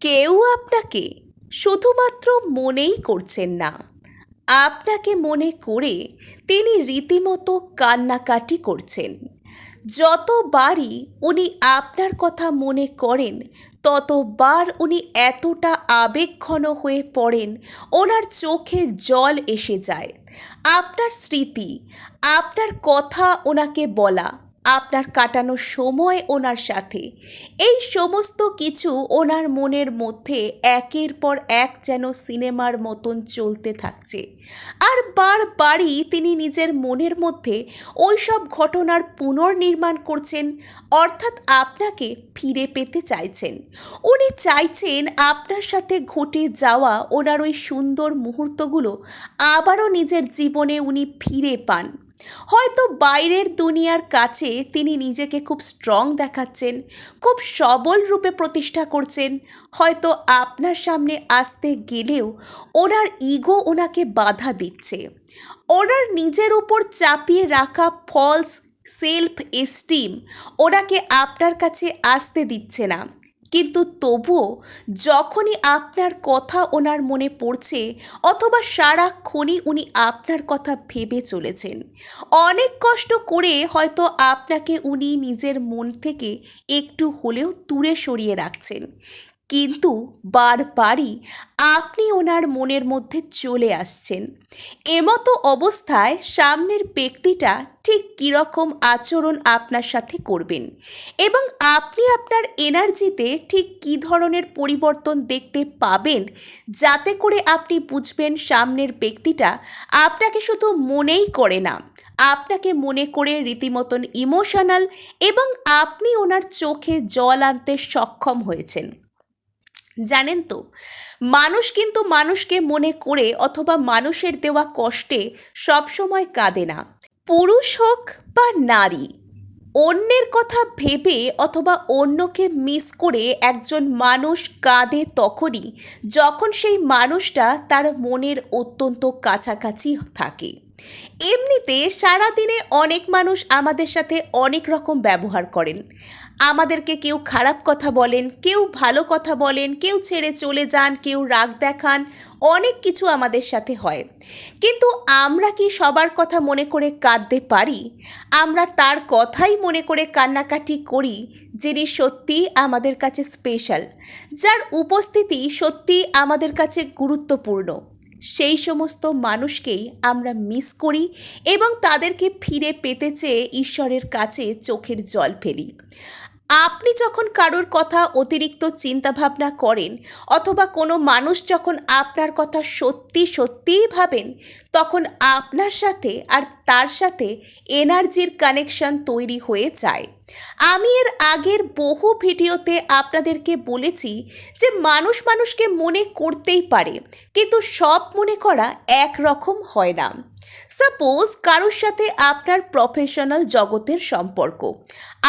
কেউ আপনাকে শুধুমাত্র মনেই করছেন না। আপনাকে মনে করে তিনি রীতিমতো কান্নাকাটি করছেন। যতবারই উনি আপনার কথা মনে করেন, ততবার উনি এতটা আবেগঘন হয়ে পড়েন, ওনার চোখে জল এসে যায়। আপনার স্মৃতি, আপনার কথা ওনাকে বলা আপনার কাটানো সময় ওনার সাথে। এই সমস্ত কিছু ওনার মনের মধ্যে একের পর এক যেন সিনেমার মতন চলতে থাকছে। আর বারবারই তিনি নিজের মনের মধ্যে ওই সব ঘটনার পুনর্নির্মাণ করছেন, অর্থাৎ আপনাকে ফিরে পেতে চাইছেন। উনি চাইছেন আপনার সাথে ঘটে যাওয়া ওনার ওই সুন্দর মুহূর্তগুলো আবারও নিজের জীবনে উনি ফিরে পান। হয়তো বাইরের দুনিয়ার কাছে তিনি নিজেকে খুব স্ট্রং দেখাচ্ছেন, খুব সবল রূপে প্রতিষ্ঠা করছেন। হয়তো আপনার সামনে আসতে গেলেও ওনার ইগো ওনাকে বাধা দিচ্ছে। ওনার নিজের উপর চাপিয়ে রাখা ফলস সেলফ এস্টিম ওনাকে আপনার কাছে আসতে দিচ্ছে না। কিন্তু তবুও যখনই আপনার কথা ওনার মনে পড়ছে অথবা সারাক্ষণই উনি আপনার কথা ভেবে চলেছেন, অনেক কষ্ট করে হয়তো আপনাকে উনি নিজের মন থেকে একটু হলেও দূরে সরিয়ে রাখছেন। কিন্তু বারবারই আপনি ওনার মনের মধ্যে চলে আসছেন। এমতো অবস্থায় সামনের ব্যক্তিটা ঠিক কীরকম আচরণ আপনার সাথে করবেন এবং আপনি আপনার এনার্জিতে ঠিক কী ধরনের পরিবর্তন দেখতে পাবেন যাতে করে আপনি বুঝবেন সামনের ব্যক্তিটা আপনাকে শুধু মনেই করে না, আপনাকে মনে করে রীতিমতন ইমোশনাল এবং আপনি ওনার চোখে জল আনতে সক্ষম হয়েছেন। জানেন তো? মানুষ কিন্তু মানুষকে মনে করে অথবা মানুষের দেওয়া কষ্টে সবসময় কাঁদে না। পুরুষ হোক বা নারী, অন্যের কথা ভেবে অথবা অন্যকে মিস করে একজন মানুষ কাঁদে তখনই যখন সেই মানুষটা তার মনের অত্যন্ত কাছাকাছি থাকে। এমনিতে সারাদিনে অনেক মানুষ আমাদের সাথে অনেক রকম ব্যবহার করেন। আমাদেরকে কেউ খারাপ কথা বলেন, কেউ ভালো কথা বলেন, কেউ ছেড়ে চলে যান, কেউ রাগ দেখান, অনেক কিছু আমাদের সাথে হয়। কিন্তু আমরা কি সবার কথা মনে করে কাঁদতে পারি? আমরা তার কথাই মনে করে কান্নাকাটি করি যিনি সত্যিই আমাদের কাছে স্পেশাল যার উপস্থিতি সত্যিই আমাদের কাছে গুরুত্বপূর্ণ। সেই সমস্ত মানুষকেই আমরা মিস করি এবং তাদেরকে ফিরে পেতে চেয়ে ঈশ্বরের কাছে চোখের জল ফেলি। আপনি যখন কারোর কথা অতিরিক্ত চিন্তাভাবনা করেন অথবা কোনো মানুষ যখন আপনার কথা সত্যি সত্যিই ভাবেন, তখন আপনার সাথে আর তার সাথে এনার্জির কানেকশন তৈরি হয়ে যায়। আমি এর আগের বহু ভিডিওতে আপনাদেরকে বলেছি যে মানুষ মানুষকে মনে করতেই পারে, কিন্তু সব মনে করা একরকম হয় না। সাপোজ কারোর সাথে আপনার প্রফেশনাল জগতের সম্পর্ক।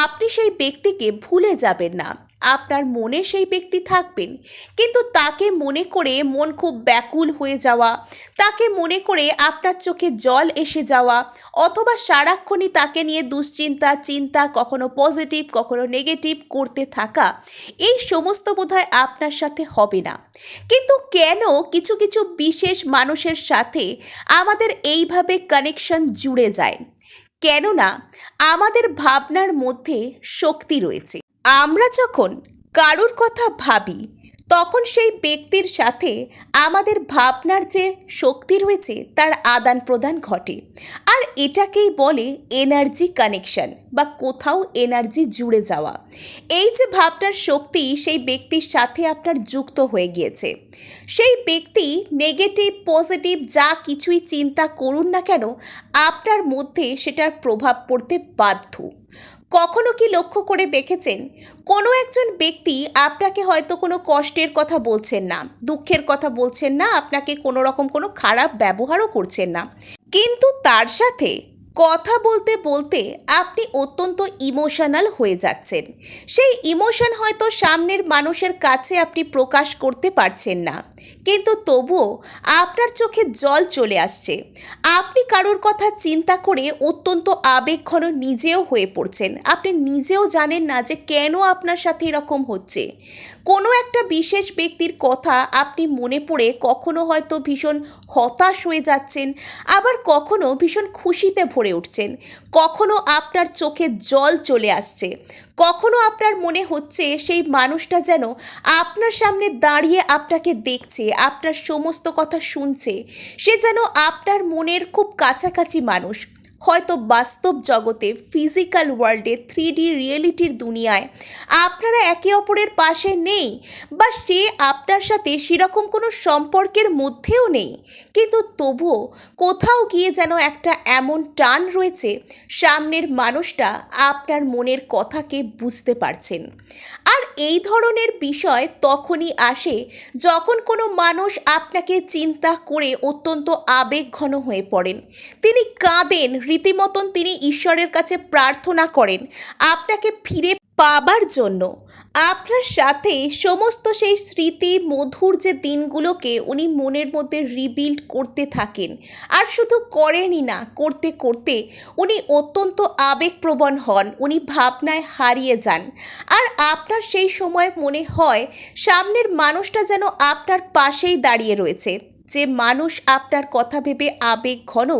আপনি সেই ব্যক্তিকে ভুলে যাবেন না। আপনার মনে সেই ব্যক্তি থাকবেন। কিন্তু তাকে মনে করে মন খুব ব্যাকুল হয়ে যাওয়া, তাকে মনে করে আপনার চোখে জল এসে যাওয়া, অথবা সারাক্ষণই তাকে নিয়ে দুশ্চিন্তা, চিন্তা, কখনো পজিটিভ কখনো নেগেটিভ করতে থাকা, এই সমস্ত বোধহয় আপনার সাথে হবে না। কিন্তু কেন কিছু কিছু বিশেষ মানুষের সাথে আমাদের এইভাবে কানেকশন জুড়ে যায়? কেননা আমাদের ভাবনার মধ্যে শক্তি রয়েছে। আমরা যখন কারুর কথা ভাবি তখন সেই ব্যক্তির সাথে আমাদের ভাবনার যে শক্তি রয়েছে, তার আদান প্রদান ঘটে। আর এটাকেই বলে এনার্জি কানেকশন বা কোথাও এনার্জি জুড়ে যাওয়া। এই যে ভাবনার শক্তি সেই ব্যক্তির সাথে আপনার যুক্ত হয়ে গিয়েছে। সেই ব্যক্তি নেগেটিভ পজিটিভ যা কিছুই চিন্তা করুন না কেন, আপনার মধ্যে সেটার প্রভাব পড়তে বাধ্য। কখনো কি লক্ষ্য করে দেখেছেন? কোনো একজন ব্যক্তি আপনাকে হয়তো কোনো কষ্টের কথা বলছেন না, দুঃখের কথা বলছেন না, আপনাকে কোনো রকম কোনো খারাপ ব্যবহারও করছেন না। কিন্তু তার সাথে কথা বলতে বলতে আপনি অত্যন্ত ইমোশনাল হয়ে যাচ্ছেন। সেই ইমোশন হয়তো সামনের মানুষের কাছে আপনি প্রকাশ করতে পারছেন না। কিন্তু তবুও আপনার চোখে জল চলে আসছে। আপনি কারোর কথা চিন্তা করে অত্যন্ত আবেগঘন নিজেও হয়ে পড়ছেন। আপনি নিজেও জানেন না যে কেন আপনার সাথে এরকম হচ্ছে। কোনো একটা বিশেষ ব্যক্তির কথা আপনি মনে পড়ে কখনো হয়তো ভীষণ হতাশ হয়ে যাচ্ছেন, আবার কখনো ভীষণ খুশিতে ভরে উঠছেন। কখনো আপনার চোখে জল চলে আসছে। কখনো আপনার মনে হচ্ছে সেই মানুষটা যেন আপনার সামনে দাঁড়িয়ে আপনাকে দেখছে, আপনার সমস্ত কথা শুনছে। সে যেন আপনার মনের খুব কাছাকাছি মানুষ। হয়তো বাস্তব জগতে ফিজিক্যাল ওয়ার্ল্ডে থ্রি ডি রিয়েলিটির দুনিয়ায়। আপনারা একে অপরের পাশে নেই বা সে আপনার সাথে সেরকম কোনো সম্পর্কের মধ্যেও নেই। কিন্তু তবুও কোথাও গিয়ে যেন একটা এমন টান রয়েছে, সামনের মানুষটা আপনার মনের কথাকে বুঝতে পারছেন। আর এই ধরনের বিষয় তখনই আসে যখন কোনো মানুষ আপনাকে চিন্তা করে অত্যন্ত আবেগঘন হয়ে পড়েন। তিনি কাঁদেন, রীতিমতন তিনি ঈশ্বরের কাছে প্রার্থনা করেন। আপনাকে ফিরে পাবার জন্য। আপনার সাথে সমস্ত সেই স্মৃতি, মধুর যে দিনগুলোকে উনি মনের মধ্যে রিবিল্ড করতে থাকেন আর শুধু করেনই না, করতে করতে উনি অত্যন্ত আবেগপ্রবণ হন, উনি ভাবনায় হারিয়ে যান। আর আপনার সেই সময় মনে হয় সামনের মানুষটা যেন আপনার পাশেই দাঁড়িয়ে রয়েছে। যে মানুষ আপনার কথা ভেবে আবেগ ঘন,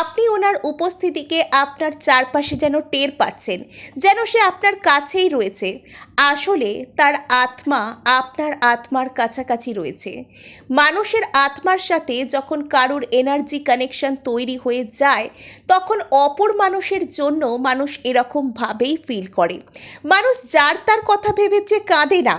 আপনি ওনার উপস্থিতিকে আপনার চারপাশে যেন টের পাচ্ছেন, যেন সে আপনার কাছেই রয়েছে। আসলে তার আত্মা আপনার আত্মার কাছাকাছি রয়েছে। মানুষের আত্মার সাথে যখন কারোর এনার্জি কানেকশন তৈরি হয়ে যায়, তখন অপর মানুষের জন্য মানুষ এরকমভাবেই ফিল করে। মানুষ যার তার কথা ভেবে যে কাঁদে না।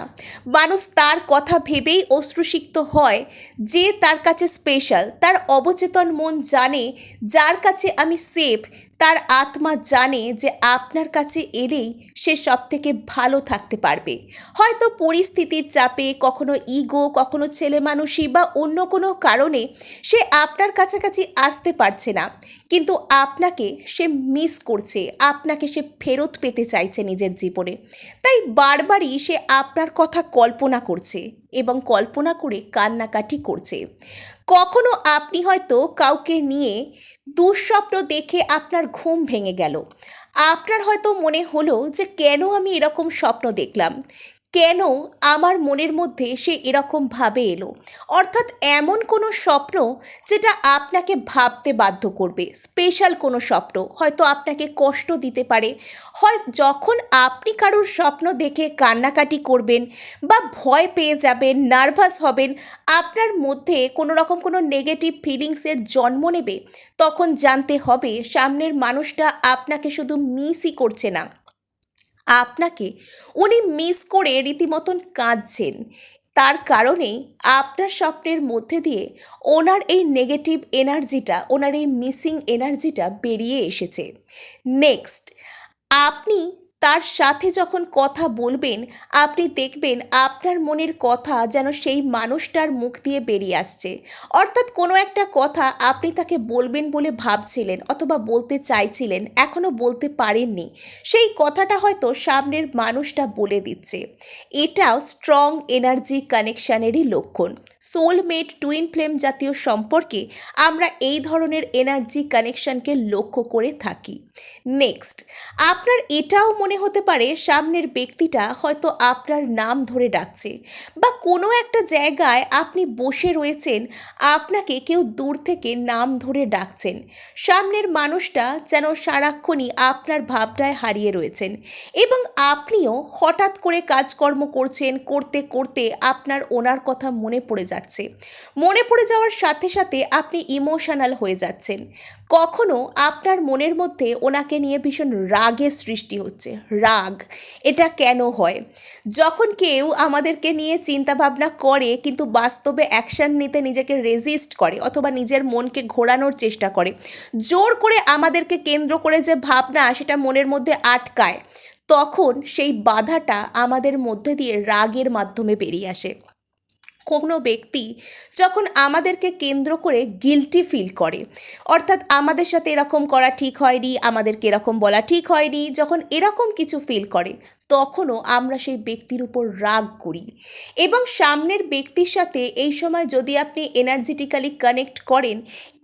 মানুষ তার কথা ভেবেই অশ্রুসিক্ত হয় যে তার কাছে স্পেশাল তার অবচেতন মন জানে, যার কাছে আমি সেফ তার আত্মা জানে যে আপনার কাছে এলেই সে সব থেকে ভালো থাকতে পারবে। হয়তো পরিস্থিতির চাপে, কখনো ইগো কখনো ছেলে মানুষই বা অন্য কোনো কারণে সে আপনার কাছাকাছি আসতে পারছে না। কিন্তু আপনাকে সে মিস করছে, আপনাকে সে ফেরত পেতে চাইছে নিজের জীবনে। তাই বারবারই সে আপনার কথা কল্পনা করছে এবং কল্পনা করে কান্নাকাটি করছে। কখনো আপনি হয়তো কাউকে নিয়ে দুঃস্বপ্ন দেখে আপনার ঘুম ভেঙে গেল। আপনার হয়তো মনে হলো যে কেন আমি এরকম স্বপ্ন দেখলাম? কেন আমার মনের মধ্যে সে এরকমভাবে এলো? অর্থাৎ এমন কোনো স্বপ্ন যেটা আপনাকে ভাবতে বাধ্য করবে। স্পেশাল কোনো স্বপ্ন। হয়তো আপনাকে কষ্ট দিতে পারে। হয় যখন আপনি কারোর স্বপ্ন দেখে কান্নাকাটি করবেন বা ভয় পেয়ে যাবেন, নার্ভাস হবেন, আপনার মধ্যে কোনো রকম কোনো নেগেটিভ ফিলিংসের জন্ম নেবে, তখন জানতে হবে সামনের মানুষটা আপনাকে শুধু মিসই করছে না। আপনাকে উনি মিস করে রীতিমতন কাঁদছেন। তার কারণেই আপনার স্বপ্নের মধ্যে দিয়ে ওনার এই নেগেটিভ এনার্জিটা ওনার এই মিসিং এনার্জিটা বেরিয়ে এসেছে। নেক্সট আপনি তার সাথে যখন কথা বলবেন, আপনি দেখবেন আপনার মনের কথা যেন সেই মানুষটার মুখ দিয়ে বেরিয়ে আসছে। অর্থাৎ কোনো একটা কথা আপনি তাকে বলবেন বলে ভাবছিলেন অথবা বলতে চাইছিলেন, এখনও বলতে পারেননি। সেই কথাটা হয়তো সামনের মানুষটা বলে দিচ্ছে। এটাও স্ট্রং এনার্জি কানেকশানেরই লক্ষণ। সোলমেট টুইন ফ্লেম জাতীয় সম্পর্কে আমরা এই ধরনের এনার্জি কানেকশনকে লক্ষ্য করে থাকি। নেক্সট, আপনার এটাও মনে হতে পারে সামনের ব্যক্তিটা হয়তো আপনার নাম ধরে ডাকছে বা কোনো একটা জায়গায় আপনি বসে রয়েছেন, আপনাকে কেউ দূর থেকে নাম ধরে ডাকছেন। সামনের মানুষটা যেন সারাক্ষণই আপনার ভাবনায় হারিয়ে রয়েছেন এবং আপনিও হঠাৎ করে কাজকর্ম করছেন, করতে করতে আপনার ওনার কথা মনে পড়ে যাচ্ছে। মনে পড়ে যাওয়ার সাথে সাথে আপনি ইমোশনাল হয়ে যাচ্ছেন। কখনো আপনার মনের মধ্যে ওনাকে নিয়ে ভীষণ রাগের সৃষ্টি হচ্ছে। রাগ, এটা কেন হয়? যখন কেউ আমাদেরকে নিয়ে চিন্তা ভাবনা করে কিন্তু বাস্তবে অ্যাকশন নিতে নিজেকে রেজিস্ট করে অথবা নিজের মনকে ঘোরানোর চেষ্টা করে, জোর করে আমাদেরকে কেন্দ্র করে যে ভাবনা সেটা মনের মধ্যে আটকায়, তখন সেই বাধাটা আমাদের মধ্যে দিয়ে রাগের মাধ্যমে বেরিয়ে আসে। কোনো ব্যক্তি যখন আমাদেরকে কেন্দ্র করে গিলটি ফিল করে, অর্থাৎ আমাদের সাথে এরকম করা ঠিক হয়নি, আমাদেরকে এরকম বলা ঠিক হয়নি, যখন এরকম কিছু ফিল করে, তখনও আমরা সেই ব্যক্তির উপর রাগ করি। এবং সামনের ব্যক্তির সাথে এই সময় যদি আপনি এনার্জেটিক্যালি কানেক্ট করেন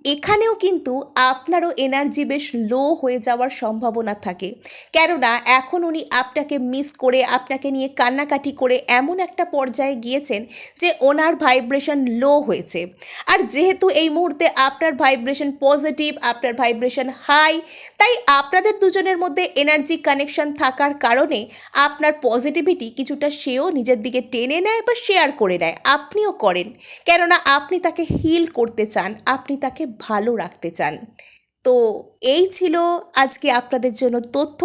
এখানেও কিন্তু আপনারও এনার্জি বেশ লো হয়ে যাওয়ার সম্ভাবনা থাকে। কেননা এখন উনি আপনাকে মিস করে, আপনাকে নিয়ে কান্নাকাটি করে এমন একটা পর্যায়ে গিয়েছেন যে ওনার ভাইব্রেশন লো হয়েছে। আর যেহেতু এই মুহূর্তে আপনার ভাইব্রেশন পজিটিভ আপনার ভাইব্রেশন হাই তাই আপনাদের দুজনের মধ্যে এনার্জি কানেকশন থাকার কারণে আপনার পজিটিভিটি কিছুটা সেও নিজের দিকে টেনে নেয় বা শেয়ার করে নেয়। আপনিও করেন। কেননা আপনি তাকে হিল করতে চান, আপনি তাকে ভালো রাখতে চান। তো এই ছিল আজকে আপনাদের জন্য তথ্য।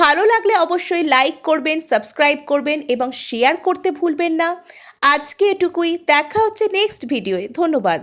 ভালো লাগলে অবশ্যই লাইক করবেন সাবস্ক্রাইব করবেন এবং শেয়ার করতে ভুলবেন না। আজকে এটুকুই, দেখা হচ্ছে নেক্সট ভিডিওয়ে ধন্যবাদ।